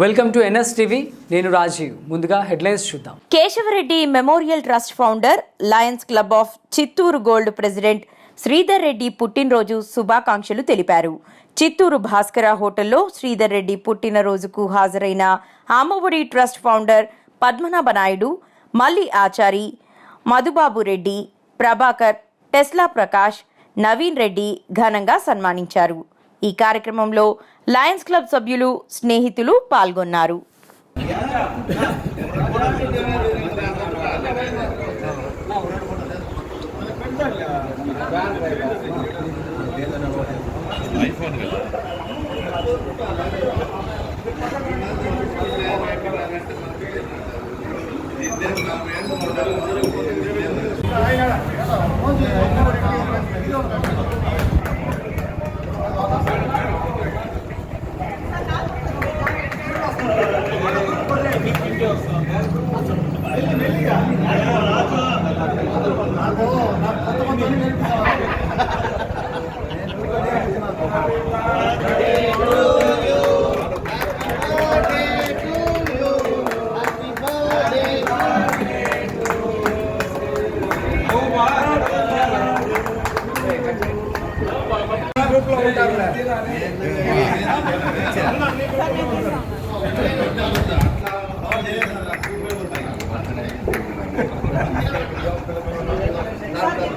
Welcome to NS TV. నేను రాజీవ్. ముందుగా headlines చూద్దాం. Keshavareddy memorial trust founder lions club of Chittoor gold president Sridhar Reddy పుట్టినరోజు శుభాకాంక్షలు తెలిపారు. చిత్తూరు భాస్కర హోటల్లో శ్రీధర్ రెడ్డి పుట్టినరోజుకు హాజరైన ఆమవుడి trust founder Padmanabha Naidu Malli Achari Madhubabu Reddy Prabhakar Tesla Prakash Naveen Reddy ఘనంగా సన్మానించారు. ఈ కార్యక్రమంలో లయన్స్ క్లబ్ సభ్యులు స్నేహితులు పాల్గొన్నారు. గ్రూప్ లో ఉంటారు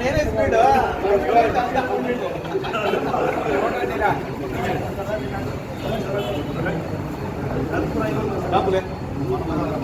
నేనే స్పీడ్ డబ్బులే.